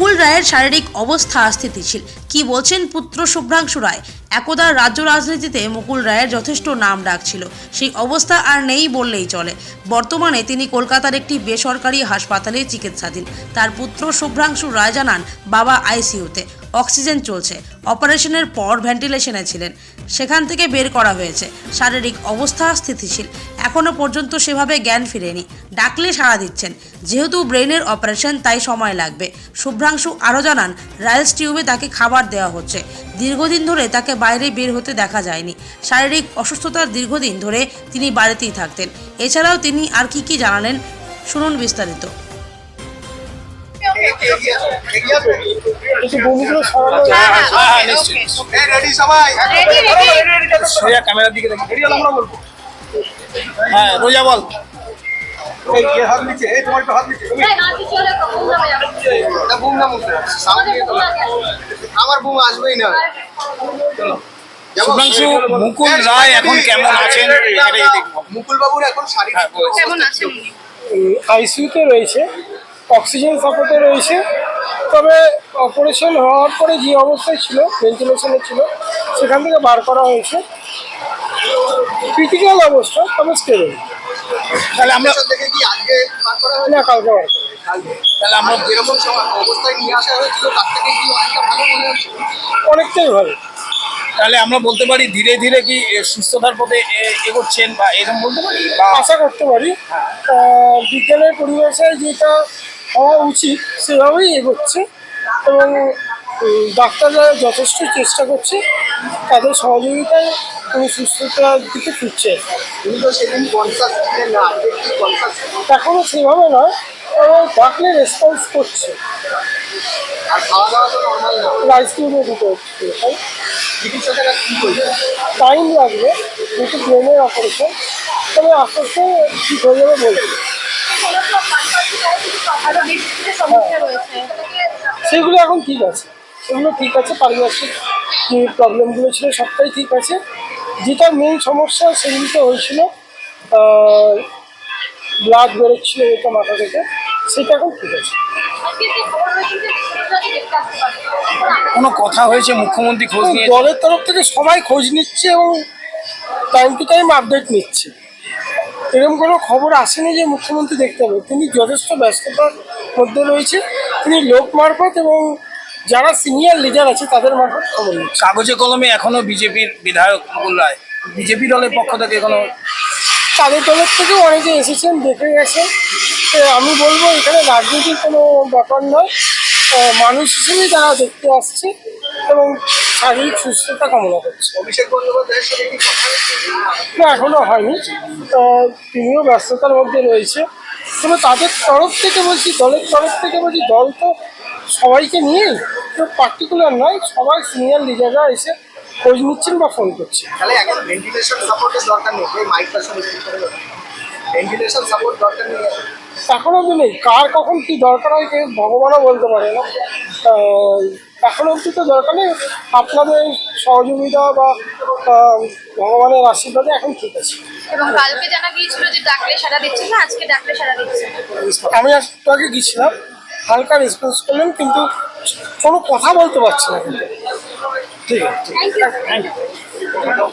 রায়ের শারীরিক অবস্থা স্থিতিশীল। কি বলছেন পুত্র শুভ্রাংশু রায়? একদা রাজ্য রাজনীতিতে মুকুল রায়ের যথেষ্ট নাম ডাক ছিল সেই অবস্থা আর নেই বললেই চলে। বর্তমানে তিনি কলকাতার একটি বেসরকারি হাসপাতালে চিকিৎসাধীন। তার পুত্র শুভ্রাংশু রায় জানান, বাবা আইসিইউতে। অক্সিজেন চলছে। অপারেশনের পর ভেন্টিলেশনে ছিলেন। সেখান থেকে বের করা হয়েছে। শারীরিক অবস্থা স্থিতিশীল। এখনও পর্যন্ত সেভাবে জ্ঞান ফিরেনি। ডাকলে সাড়া দিচ্ছেন। যেহেতু ব্রেনের অপারেশন, তাই সময় লাগবে। শুভ্রাংশু আরও জানান, রাইলস টিউবে তাকে খাবার দেওয়া হচ্ছে। দীর্ঘদিন ধরে তাকে বাইরে বের হতে দেখা যায়নি। শারীরিক অসুস্থতার দীর্ঘদিন ধরে তিনি বাড়িতেই থাকতেন। এছাড়াও তিনি আর কি কি জানালেন, শুনুন বিস্তারিত। কিছু বমিগুলো সরানো হ্যাঁ, হ্যাঁ, হ্যাঁ, হ্যাঁ, নিশ্চয়ই। রেডি সবাই? রেডি রেডি সোজা ক্যামেরার দিকে দেখি। রেডি আমরা বলব। হ্যাঁ রোজা বল। এই যে হাত নিচে এই তোমার একটু হাত নিচে। তুমি এটা বুম না মুখে সাউন্ড তো। আমার বুম আসবেই না। চলো। শুভ্রাংশু মুকুল রায় এখন কেমন আছেন? মুকুল বাবুর এখন শারীরিক হ্যাঁ। কেমন আছেন আইসিইউতে রয়েছে। অক্সিজেন সাপোর্টে রয়েছে। তবে অপারেশন হওয়ার পরে যে অবস্থায় ছিল ভেন্টিলেশনে ছিল সেখান থেকে বার করা হয়েছে। ক্রিটিক্যাল অবস্থা তবে স্টেবল তাহলে আমরা দেখে কি আজকে বার করা হয়েছে? না কালকে বার করা তাহলে আমরা যেরকম অবস্থায় নিয়ে আসা হয়েছিল তার থেকে কি অনেকটা ভালো মনে হচ্ছে? অনেকটাই ভালো। তাহলে আমরা বলতে পারি ধীরে ধীরে কি এ, সুস্থতার পথে এ- এগোচ্ছেন বা এরকম বলতে পারি? আশা করতে পারি। আহ, বিজ্ঞানের পরিভাষায় যেটা হওয়া উচিত। সেভাবেই এগোচ্ছে এবং ডাক্তাররা যথেষ্ট চেষ্টা করছে তাদের সহযোগিতায় উনি সুস্থতার দিকে ফিরছে। এখনও সেভাবে নয়, তবে ডাকলে রেসপন্স করছে। টিউবে দিতে টাইম লাগবে যেহেতু ব্রেনের অপারেশন তবে আস্তে আস্তে ঠিক হয়ে যাবে বলছে। আরও বেশি কিছু সমস্যা রয়েছে সেগুলো এখন ঠিক আছে। সেগুলো ঠিক আছে পারিপার্শ্বিক যে প্রবলেমগুলো ছিল সবটাই ঠিক আছে। যেটা মেন সমস্যা সেগুলিতে হয়েছিল ব্লাড বেরোচ্ছিল যেটা মাথা থেকে সেটা এখন ঠিক আছে। কোনো কথা হয়েছে? মুখ্যমন্ত্রী খোঁজ নিয়ে দলের তরফ থেকে সবাই খোঁজ নিচ্ছে এবং টাইম টু টাইম আপডেট নিচ্ছে। এরকম কোনো খবর আসেনি যে মুখ্যমন্ত্রী দেখতে হবে। তিনি যথেষ্ট ব্যস্ততার মধ্যে রয়েছে। তিনি লোক মারফত এবং যারা সিনিয়র লিডার আছে তাদের মারফত খবর কাগজে কলমে এখনও বিজেপির বিধায়ক মুকুল রায় বিজেপি দলের পক্ষ থেকে কোনো তাদের তরফ থেকেও অনেকে এসেছেন দেখে গেছেন। তো আমি বলব এখানে রাজনীতির কোনো ব্যাপার নয়। মানুষ হিসেবেই তারা দেখতে আসছে এবং শারীরিক সুস্থতা কামনা করছে। অভিষেক বন্দ্যোপাধ্যায়ের সাথে কি কথা না এখনও হয়নি। তিনিও ব্যস্ততার মধ্যে রয়েছে। তবে তাদের তরফ থেকে বলছি দলের তরফ থেকে বলছি দল তো সবাইকে নিয়েই কেউ পার্টিকুলার নয় সবাই সিনিয়র লিডাররা এসে খোঁজ নিচ্ছেন বা ফোন করছে তাহলে এখন ভেন্টিলেশন সাপোর্টের দরকার নেই ভেন্টিলেশন সাপোর্ট দরকার নেই। এখন অবধি নেই। কার কখন কি দরকার হয় কেউ ভগবানও বলতে পারে না। এখন অবধি তো দরকার নেই। আপনাদের সহযোগিতা বা ভগবানের আশীর্বাদে এখন ঠিক আছে। এবং কালকে জানা গিয়েছিল যে ডাকলে সারা দিচ্ছে না আজকে ডাকলে সারা দিচ্ছে আমি একটু আগে গিয়েছিলাম হালকা রেসপন্স করলেন কিন্তু কোনো কথা বলতে পারছি না কিন্তু। ঠিক আছে থ্যাংক ইউ